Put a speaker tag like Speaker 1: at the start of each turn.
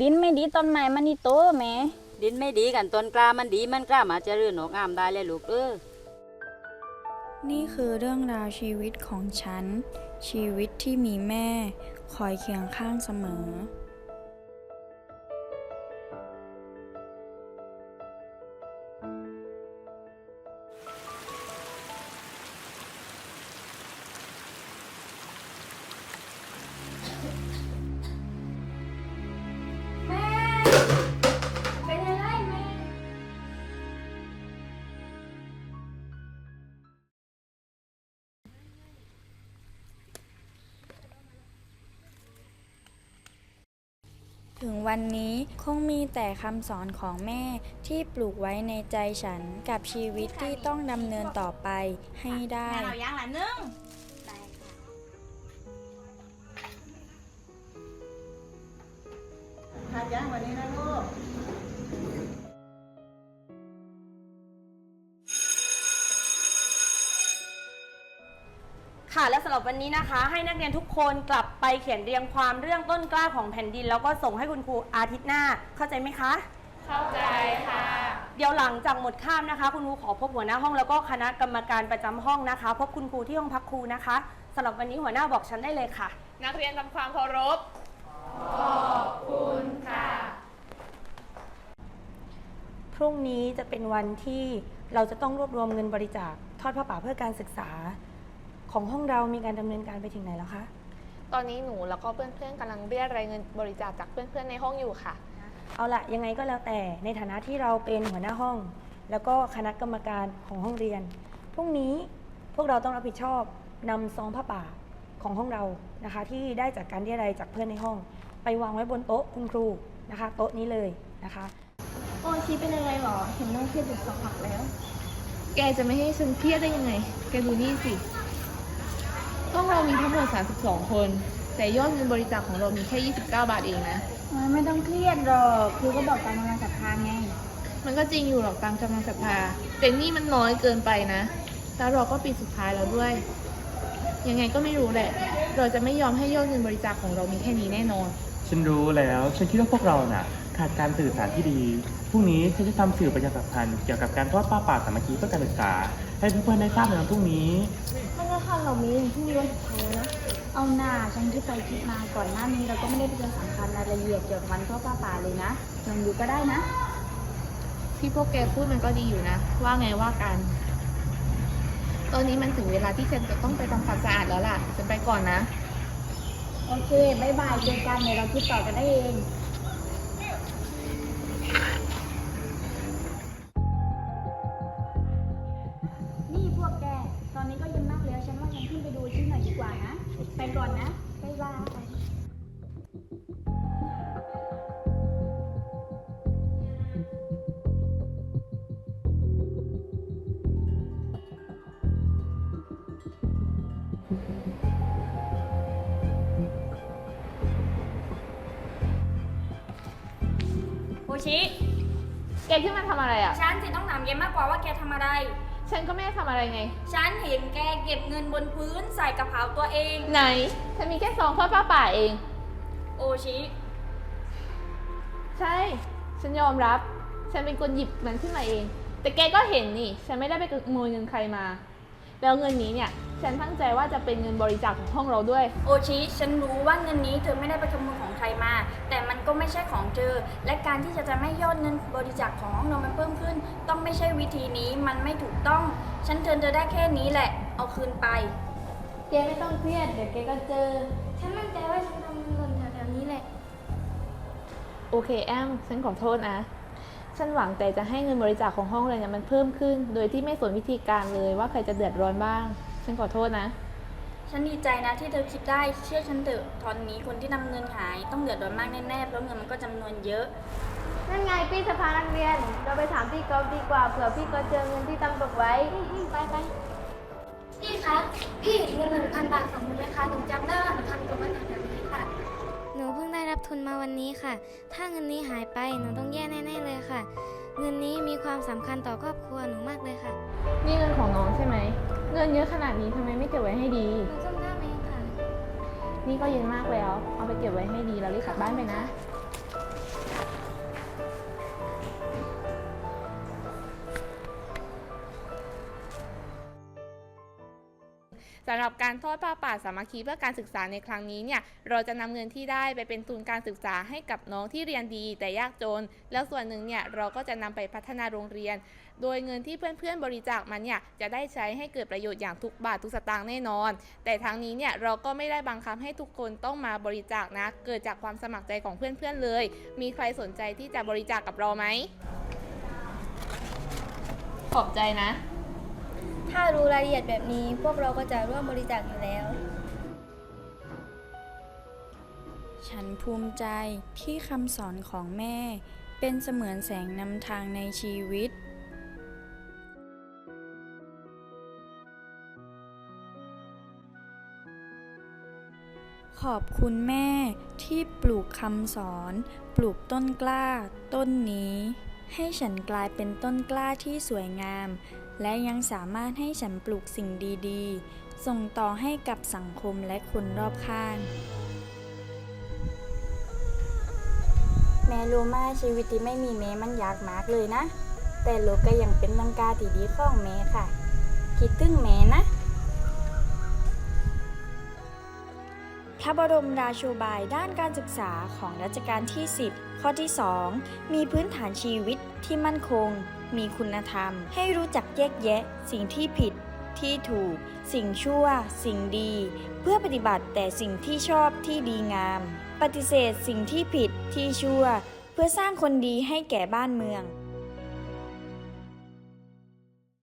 Speaker 1: ดินไม่ดีต้นไม้มันนี่โตแหม่
Speaker 2: ดินไม่ดีกันต้นกล้ามันดีมันกล้ามาเจริญหนอกงามได้เลยลูกเออ
Speaker 3: นี่คือเรื่องราวชีวิตของฉัน ชีวิตที่มีแม่ คอยเคียงข้างเสมอ ถึงวันนี้คงมีแต่คำสอนของแม่ที่ปลูกไว้ในใจฉันกับชีวิตที่ต้องดำเนินต่อไปให้ได้
Speaker 4: เราย่างละนึ่ง
Speaker 5: ทานย่างวันนี้นะลูก
Speaker 4: ค่ะ และสำหรับวันนี้นะคะ ให้นักเรียนทุกคนกลับไปเขียนเรียงความเรื่องต้นกล้าของแผ่นดิน แล้วก็ส่งให้คุณครูอาทิตย์หน้า เข้าใจไหมคะ เข้าใจค่ะ เดี๋ยวหลังจากหมดข้ามนะคะ คุณครูขอพบหัวหน้าห้องแล้วก็คณะกรรมการประจำห้องนะคะ พบคุณครูที่ห้องพักครูนะคะสำหรับวันนี้หัวหน้าบอกฉันได้เลยค่ะ
Speaker 6: นักเรียนทำความเคารพ
Speaker 4: พรุ่งนี้จะเป็นวันที่เราจะต้องรวบรวมเงินบริจาคทอดผ้าป่าเพื่อการศึกษา ของห้องเรามีการดำเนินการไปถึงไหนแล้วคะ
Speaker 6: ตอนนี้หนูแล้วก็เพื่อนๆกำลังเรียกรายเงินบริจาคจากเพื่อนๆในห้องอยู่ค่ะ
Speaker 4: เอาละยังไงก็แล้วแต่ในฐานะที่เราเป็นหัวหน้าห้อง แล้วก็คณะกรรมการของห้องเรียนพรุ่งนี้พวกเราต้องรับผิดชอบนำซองผ้าป่าของห้องเรานะคะ ที่ได้จากการเรียรายจากเพื่อนในห้อง ไปวางไว้บนโต๊ะคุณครูนะคะ โต๊ะนี้เลยนะคะ
Speaker 1: โอชีเป็นอะไรหรอ เห็นน้องเครียดอยู่สักพักแล้ว
Speaker 7: แกจะไม่ให้ฉันเครียดได้ยังไง แกดูนี่สิ ห้องเรามีทั้งหมด 32 คน แต่ยอดเงินบริจาคของเรามีแค่ 29 บาทเองนะ
Speaker 1: ไม่ต้องเครียดหรอกครูก็บอกตามกำลังศรัทธาไง
Speaker 7: มันก็จริงอยู่หรอกตามกำลังศรัทธาแต่นี่มันน้อยเกินไปนะ แล้วเราก็ปีสุดท้ายแล้วด้วย ยังไงก็ไม่รู้แหละ เราจะไม่ยอมให้ยอดเงินบริจาคของเรามีแค่นี้แน่นอน
Speaker 8: ฉันรู้แล้ว ฉันคิดว่าพวกเราน่ะ ขาดการสื่อสารที่ดี พรุ่งนี้ฉันจะทำสื่อประชาสัมพันธ์เกี่ยวกับการทอดผ้าป่าสามัคคีเพื่อการศึกษา ให้เพื่อนๆได้ทราบในวันพรุ่งนี้
Speaker 1: ถ้าก็ข้าเรามีที่มีวันสุดท้ายแล้วนะ เอาหน้าฉันที่ไปคิดมาก่อนหน้านี้เราก็ไม่ได้ไปเรียนสำคัญรายละเอียดเกี่ยวกับวันทอดผ้าป่าเลยนะลองดูก็ได้นะ
Speaker 7: ที่พวกแกพูดมันก็ดีอยู่นะ ว่าไงว่ากัน ตอนนี้มันถึงเวลาที่ฉันจะต้องไปทำความสะอาดแล้วล่ะ ฉันไปก่อนนะ
Speaker 1: โอเคบายบายเจอกันเดี๋ยวเราคิดต่อกันได้เอง ไปก่อนนะบายบาย
Speaker 3: โอชิ
Speaker 7: แกขึ้นมาทำอะไรอะ
Speaker 3: ฉันสิต้องถามแกมากกว่าว่าแกทำอะไร
Speaker 7: ฉันก็ไม่ได้ทำอะไรไง
Speaker 3: ฉันเห็นแกเก็บเงินบนพื้นใส่กระเป๋าตัวเอง
Speaker 7: ไหน ฉันมีแค่ซองทอดผ้าป่าเอง
Speaker 3: โอชิ
Speaker 7: ใช่ ฉันยอมรับ ฉันเป็นคนหยิบมันขึ้นมาเอง แต่แกก็เห็นนี่ ฉันไม่ได้ไปขโมยเงินใครมา แล้วเงินนี้เนี่ย ฉันตั้งใจว่าจะเป็นเงินบริจาคของห้องเราด้วย
Speaker 3: โอชิ ฉันรู้ว่าเงินนี้เธอไม่ได้ไปขโมยของใครมา แต่มัน ก็ไม่ใช่ของเธอและการที่จะทำให้ยอดเงินบริจาคของห้องเรามันเพิ่มขึ้น ต้องไม่ใช่วิธีนี้มันไม่ถูกต้อง ฉันเตือนเธอได้แค่นี้แหละ เอาคืนไป
Speaker 1: แกไม่ต้องเครียดเดี๋ยวแกก็เจอ ฉันมั่นใจว่าฉันทำหล่นแถวๆนี้แหละ
Speaker 7: โอเคแอมฉันขอโทษนะ ฉันหวังแต่จะให้เงินบริจาคของห้องเราเนี่ยมันเพิ่มขึ้น โดยที่ไม่สนวิธีการเลยว่าใครจะเดือดร้อนบ้าง ฉันขอโทษนะ
Speaker 3: ฉันดีใจนะที่เธอคิดได้เชื่อฉันเถอะตอนนี้คนที่นำเงินหายต้องเดือดร้อนมากแน่ๆเพราะเงินมันก็จำนวนเยอะ
Speaker 9: นั่นไงพี่สภานักเรียน เราไปถามพี่กอล์ฟดีกว่าเผื่อพี่ก็เจอเงินที่ตั้งตกไว้
Speaker 1: ไปไปพี่คะพี่เห็นเงินหนึ่งพันบาทของหนูไหมคะหนูจำได้ว่าหนูทำตรงนั้นแถวๆนี้ค่ะ
Speaker 9: หนูเพิ่งได้รับทุนมาวันนี้ค่ะ ถ้าเงินนี้หายไปหนูต้องแย่แน่ๆเลยค่ะ เงินนี้มีความสำคัญต่อครอบครัวหนูมากเลยค่ะ
Speaker 7: นี่เงินของน้องใช่ไหม เงินเยอะขนาดนี้ทำไมไม่เก็บไว้ให้ดี
Speaker 9: หนูจำได้ไหมค่ะ
Speaker 7: นี่ก็เย็นมากแล้ว เอาไปเก็บไว้ให้ดีแล้วรีบกลับบ้านไปนะ หรับการทอดผ้าป่าสามัคคีเพื่อการศึกษาในครั้งนี้เนี่ยเราจะนำเงินที่ได้ไปเป็นทุนการศึกษาให้กับน้องที่เรียนดีแต่ยากจน แล้วส่วนหนึ่งเนี่ยเราก็จะนำไปพัฒนาโรงเรียน โดยเงินที่เพื่อนๆบริจาคมันเนี่ยจะได้ใช้ให้เกิดประโยชน์อย่างทุกบาททุกสตางค์แน่นอน แต่ทั้งนี้เนี่ยเราก็ไม่ได้บังคับให้ทุกคนต้องมาบริจาคนะ เกิดจากความสมัครใจของเพื่อนๆเลย มีใครสนใจที่จะบริจาคกับเราไหมขอบใจนะ
Speaker 1: ถ้ารู้รายละเอียดแบบนี้ พวกเราก็จะร่วมบริจาคอยู่แล้ว
Speaker 3: ฉันภูมิใจที่คำสอนของแม่ เป็นเสมือนแสงนำทางในชีวิตขอบคุณแม่ที่ปลูกคำสอน ปลูกต้นกล้า ต้นนี้ ให้ฉันกลายเป็นต้นกล้าที่สวยงาม และยังสามารถให้ฉันปลูกสิ่งดีๆ ส่งต่อให้กับสังคมและคนรอบข้าง แม่รู้มาชีวิตที่ไม่มีแม่มันยากมากเลยนะ แต่ลูกก็ยังเป็นลังกาที่ดีของแม่ค่ะ คิดถึงแม่นะพระบรมราชูบายด้านการศึกษาของรัชกาลที่ 10 ข้อที่ 2 มีพื้นฐานชีวิตที่มั่นคง มีคุณธรรม ให้รู้จักแยกแยะ สิ่งที่ผิดที่ถูก สิ่งชั่ว สิ่งดี เพื่อปฏิบัติแต่สิ่งที่ชอบที่ดีงาม ปฏิเสธสิ่งที่ผิดที่ชั่ว เพื่อสร้างคนดีให้แก่บ้านเมือง